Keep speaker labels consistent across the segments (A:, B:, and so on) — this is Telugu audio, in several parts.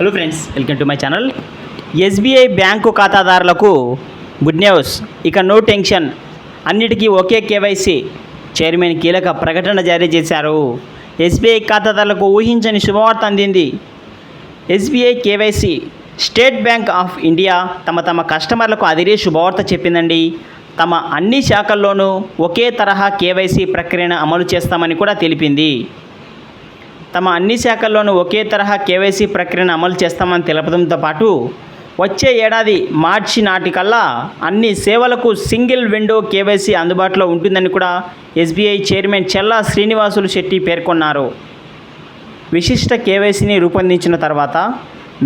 A: Hello friends welcome to my channel SBI bank ఖాతాదారులకు గుడ్ న్యూస్ ఇక నో టెన్షన్ అన్నిటికీ ఒకే కేవైసీ చైర్మన్ కీలక ప్రకటన జారీ చేశారు. ఎస్బీఐ ఖాతాదారులకు ఊహించని శుభవార్త అందింది. SBI KYC State Bank of India తమ తమ కస్టమర్లకు అదిరే శుభవార్త చెప్పిందండి. తమ అన్ని శాఖల్లోనూ ఒకే తరహా కేవైసీ ప్రక్రియను అమలు చేస్తామని కూడా తెలిపింది. తమ అన్ని శాఖల్లోనూ ఒకే తరహా కేవైసీ ప్రక్రియను అమలు చేస్తామని తెలపడంతో పాటు వచ్చే ఏడాది మార్చి నాటికల్లా అన్ని సేవలకు సింగిల్ విండో కేవైసీ అందుబాటులో ఉంటుందని కూడా ఎస్బీఐ చైర్మన్ చెల్లా శ్రీనివాసులు శెట్టి పేర్కొన్నారు. విశిష్ట కేవైసీని రూపొందించిన తర్వాత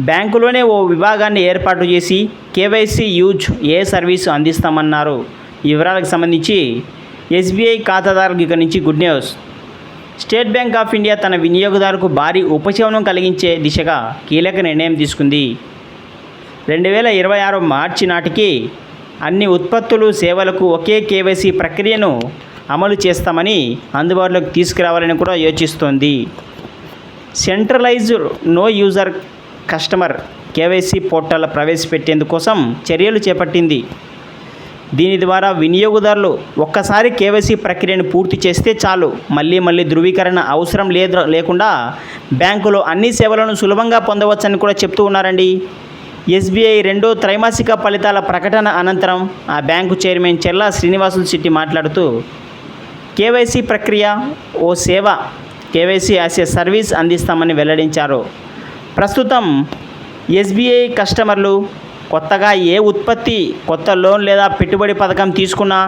A: బ్యాంకులోనే ఓ విభాగాన్ని ఏర్పాటు చేసి కేవైసీ యూజ్ ఏ సర్వీసు అందిస్తామన్నారు. ఈ వివరాలకు సంబంధించి ఎస్బీఐ ఖాతాదారులకు ఇక నుంచి good news. State Bank of India తన వినియోగదారుకు భారీ ఉపశమనం కలిగించే దిశగా కీలక నిర్ణయం తీసుకుంది. రెండు వేల ఇరవై ఆరు మార్చి నాటికి అన్ని ఉత్పత్తులు సేవలకు ఒకే కేవైసీ ప్రక్రియను అమలు చేస్తామని అందుబాటులోకి తీసుకురావాలని కూడా యోచిస్తోంది. Centralised know user customer KYC portal ప్రవేశపెట్టేందుకోసం చర్యలు చేపట్టింది. దీని ద్వారా వినియోగదారులు ఒక్కసారి కేవైసీ ప్రక్రియను పూర్తి చేస్తే చాలు. మళ్ళీ మళ్ళీ ధృవీకరణ అవసరం లేదు లేకుండా బ్యాంకులో అన్ని సేవలను సులభంగా పొందవచ్చని కూడా చెప్తూ ఉన్నారండి. ఎస్బీఐ రెండో త్రైమాసిక ఫలితాల ప్రకటన అనంతరం ఆ బ్యాంకు చైర్మన్ చెల్లా శ్రీనివాసులు శెట్టి మాట్లాడుతూ కేవైసీ ప్రక్రియ ఓ సేవ కేవైసీ యాజ్ ఏ సర్వీస్ అందిస్తామని వెల్లడించారు. ప్రస్తుతం ఎస్బీఐ కస్టమర్లు కొత్తగా ఏ ఉత్పత్తి కొత్త లోన్ లేదా పెట్టుబడి పథకం తీసుకున్నా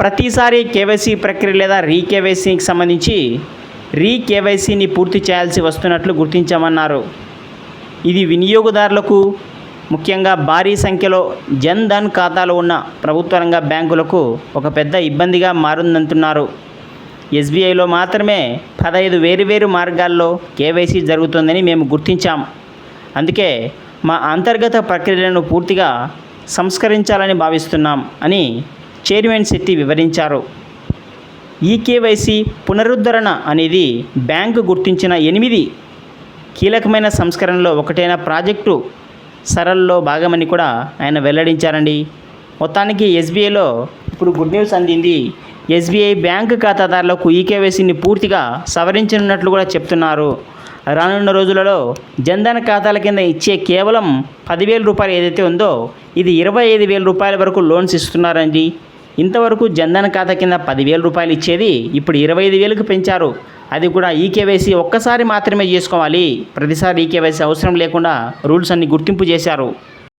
A: ప్రతిసారి కేవైసీ ప్రక్రియ లేదా రీకేవైసీకి సంబంధించి రీకేవైసీని పూర్తి చేయాల్సి వస్తున్నట్లు గుర్తించామన్నారు. ఇది వినియోగదారులకు ముఖ్యంగా భారీ సంఖ్యలో జన్ ధన్ ఖాతాలు ఉన్న ప్రభుత్వ రంగ బ్యాంకులకు ఒక పెద్ద ఇబ్బందిగా మారిందంటున్నారు. ఎస్బీఐలో మాత్రమే పదహైదు వేరువేరు మార్గాల్లో కేవైసీ జరుగుతుందని మేము గుర్తించాం. అందుకే మా అంతర్గత ప్రక్రియలను పూర్తిగా సంస్కరించాలని భావిస్తున్నాం అని చైర్మన్ శెట్టి వివరించారు. ఈ కేవైసీ పునరుద్ధరణ అనేది బ్యాంకు గుర్తించిన ఎనిమిది కీలకమైన సంస్కరణలో ఒకటైన ప్రాజెక్టు సరళలో భాగమని కూడా ఆయన వెల్లడించారండి. మొత్తానికి ఎస్బీఐలో ఇప్పుడు గుడ్ న్యూస్ అందింది. ఎస్బీఐ బ్యాంకు ఖాతాదారులకు ఈ కేవైసీని పూర్తిగా సవరించనున్నట్లు కూడా చెప్తున్నారు. రానున్న రోజులలో జన్ధన్ ఖాతాల కింద ఇచ్చే కేవలం పదివేల రూపాయలు ఏదైతే ఉందో ఇది ఇరవై ఐదు వేల రూపాయల వరకు లోన్స్ ఇస్తున్నారండి. ఇంతవరకు జన్ధన్ ఖాతా కింద పదివేల రూపాయలు ఇచ్చేది ఇప్పుడు ఇరవై ఐదు వేలకు పెంచారు. అది కూడా ఈ కేవైసీ ఒక్కసారి మాత్రమే చేసుకోవాలి. ప్రతిసారి ఈ కేవైసీ అవసరం లేకుండా రూల్స్ అన్ని గుర్తింపు చేశారు.